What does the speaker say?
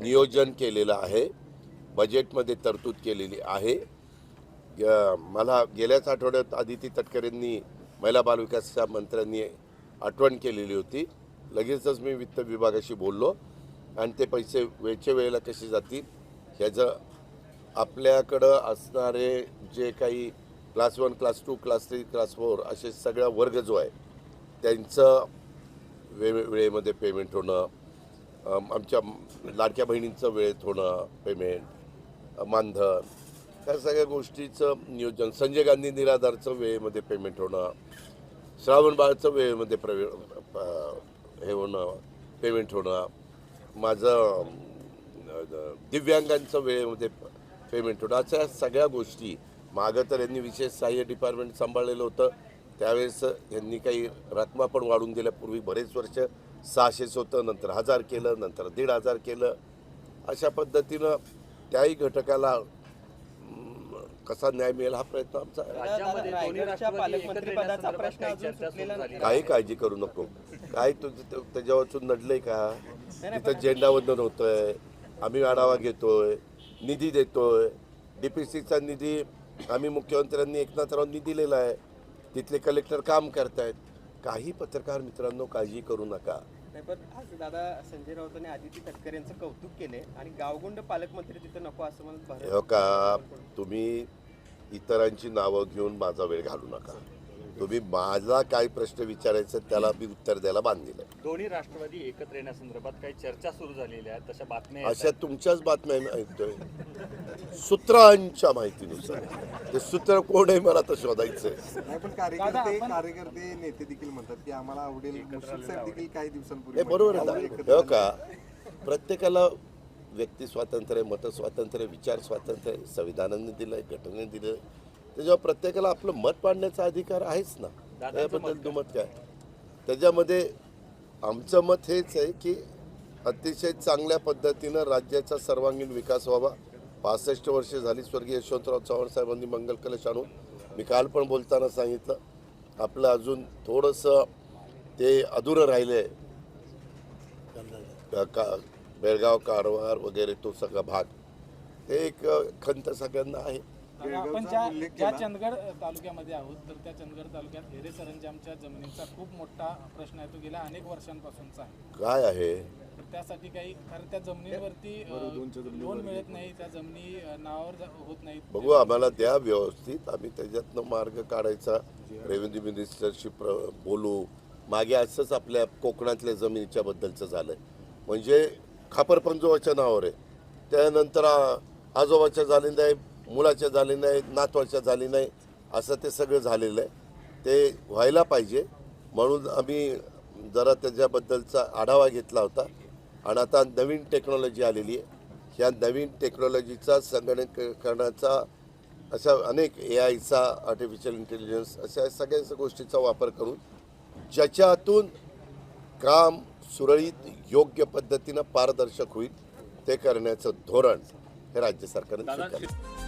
नियोजन केलेलं आहे. बजेटमध्ये तरतूद केलेली आहे. ग- मला गेल्याच आठवड्यात आदिती तटकरेंनी महिला बालविकासच्या मंत्र्यांनी आठवण केलेली होती. लगेचच मी वित्त विभागाशी बोललो आणि ते पैसे वेळच्या वेळेला कसे जातील ह्याचं आपल्याकडं असणारे जे काही class one class two class three class four असे सगळा वर्ग जो आहे त्यांचं वे वेळेमध्ये पेमेंट होणं आमच्या लाडक्या बहिणींचं वेळेत होणं पेमेंट मानधन त्या सगळ्या गोष्टीचं नियोजन संजय गांधी निराधारचं वेळेमध्ये पेमेंट होणं श्रावण बाळचं वेळेमध्ये प्रवे हे होणं पेमेंट होणं माझं दिव्यांगांचं वेळेमध्ये पेमेंट होणं अशा सगळ्या गोष्टी. मागं तर यांनी विशेष सहाय्य डिपार्टमेंट सांभाळलेलं होतं. त्यावेळेस यांनी काही रकमा पण वाढून दिल्या. पूर्वी बरेच वर्ष सहाशेच होतं नंतर हजार केलं नंतर दीड हजार केलं. अशा पद्धतीनं त्याही घटकाला कसा न्याय मिळेल हा प्रयत्न आमचा काही काळजी करू नको. काय तुझं ते- त्याच्यावरचून नडलंय का? तिथं झेंडावंदन होतंय. आम्ही आढावा घेतोय. निधी देतोय. डीपीसीचा निधी आम्ही मुख्यमंत्र्यांनी एकनाथरावांनी दिलेला आहे. तिथले कलेक्टर काम करतायत. काही पत्रकार मित्रांनो काळजी करू नका. नाही पण आज दादा संजय राऊतांनी आदिती तटकरे यांचं कौतुक केले आणि गावगुंड पालकमंत्री तिथं नको असं म्हणत हो का? तुम्ही इतरांची नावं घेऊन माझा वेळ घालू नका. तुम्ही माझा काय प्रश्न विचारायचा त्याला मी उत्तर द्यायला बांधलेलं आहे. दोन्ही राष्ट्रवादी एकत्र येण्यासंदर्भात काही चर्चा सुरू झालेल्या आहेत तशा बातम्या अशा तुमच्याच बातम्या मी ऐकतोय सूत्रांच्या माहितीनुसार. ते सूत्र कोण आहे मला तर शोधायचंय. नाही पण कार्यकर्ते कार्यकर्ते नेते देखील म्हणतात की आम्हाला आवडेल मुश्रीफ साहेब देखील काही दिवसांपूर्वी हे बरोबर आहे? हो का? प्रत्येकाला व्यक्ती स्वातंत्र्य मत स्वातंत्र्य विचार स्वातंत्र्य संविधानाने दिलंय घटनेने दिलं त्याच्यावर प्रत्येकाला आपलं मत मांडण्याचा अधिकार आहेच ना. त्याबद्दल दुमत काय? त्याच्यामध्ये आमचं मत हेच आहे की अतिशय चांगल्या पद्धतीनं राज्याचा सर्वांगीण विकास व्हावा. पासष्ट वर्षे झाली स्वर्गीय यशवंतराव चव्हाण साहेबांनी मंगल कलश आणून. मी काल पण बोलताना सांगितलं आपलं अजून थोडंसं ते अधुरं राहिलं आहे का बेळगाव कारवार वगैरे तो सगळा भाग. हे एक खंत सगळ्यांना आहे. आपण ज्या ज्या चंदगड तालुक्यामध्ये आहोत तर त्या चंदगड तालुक्यात हेरे सरंजामच्या जमिनीचा खूप मोठा प्रश्न आहे. तो गेल्या अनेक वर्षांपासूनचा आहे. काय आहे? तर त्यासाठी काही कारण त्या जमिनीवरती लोन मिळत नाही. त्या जमिनी नावावर होत नाहीत. बघू आम्हाला द्या व्यवस्थित. आम्ही त्याच्यातनं मार्ग काढायचा. रेव्हेन्यू मिनिस्टरशी प्र बोलू. मागे असंच आपल्या कोकणातल्या जमिनीच्या बद्दलचं झालं म्हणजे खापरपंजोबाच्या नावावर आहे. त्यानंतर आजोबाच्या झाले नाही मुलाच्या झाली नाही नातवाच्या झाली नाही असं ते सगळं झालेलं आहे. ते व्हायला पाहिजे. म्हणून आम्ही जरा त्याच्याबद्दलचा आढावा घेतला होता. आणि आता नवीन टेक्नॉलॉजी आलेली आहे. ह्या नवीन टेक्नॉलॉजीचा संगणकीकरणाचा अशा अनेक ए आयचा आर्टिफिशियल इंटेलिजन्स अशा सगळ्या गोष्टीचा वापर करून ज्याच्यातून काम सुरळीत योग्य पद्धतीनं पारदर्शक होईल ते करण्याचं धोरण हे राज्य सरकारने स्वीकारलं.